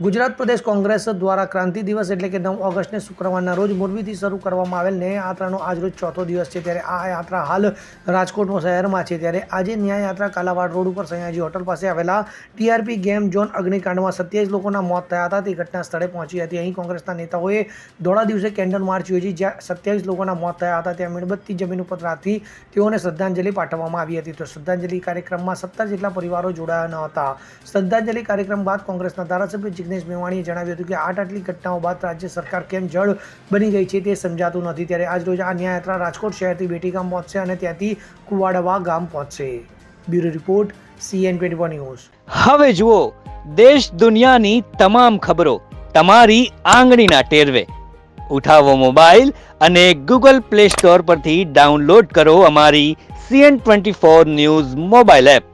ગુજરાત પ્રદેશ કોંગ્રેસ દ્વારા ક્રાંતિ દિવસ એટલે કે નવ ઓગસ્ટને શુક્રવારના રોજ મોરબીથી શરૂ કરવામાં આવેલ ન્યાય યાત્રાનો આજરોજ ચોથો દિવસ છે. ત્યારે આ યાત્રા હાલ રાજકોટમાં શહેરમાં છે. ત્યારે આજે ન્યાય યાત્રા કાલાવાડ રોડ ઉપર સયાજી હોટલ પાસે આવેલા ટીઆરપી ગેમ ઝોન અગ્નિકાંડમાં સત્યાવીસ લોકોના મોત થયા હતા. તે ઘટના સ્થળે પહોંચી હતી. અહીં કોંગ્રેસના નેતાઓએ ધોળા દિવસે કેન્ડલ માર્ચ યોજી જ્યાં સત્યાવીસ લોકોના મોત થયા હતા. ત્યાં મીણબત્તી જમીન ઉપર રાખી તેઓને શ્રદ્ધાંજલિ પાઠવવામાં આવી હતી. તો શ્રદ્ધાંજલિ કાર્યક્રમમાં સત્તર જેટલા પરિવારો જોડાયા ન હતા. શ્રદ્ધાંજલિ કાર્યક્રમ બાદ કોંગ્રેસના ધારાસભ્ય જિગ્નેશ મેવાણીએ જણાવ્યું હતું કે આઠ આટલી ઘટનાઓ બાદ રાજ્ય સરકાર કેમ જળ બની ગઈ છે તે સમજાતું નથી. ત્યારે આજ રોજ આ ન્યાયયાત્રા રાજકોટ શહેરથી બેટીગામ પહોંચશે અને ત્યાંથી કુવાડવા ગામ પહોંચશે. Bureau report, CN twenty news. હવે જુઓ, દેશ દુનિયાની તમામ ખબરો તમારી આંગળીના ટેરવે. ઉઠાવો મોબાઈલ અને ગૂગલ પ્લે સ્ટોર પરથી ડાઉનલોડ કરો અમારી CN twenty four news mobile app.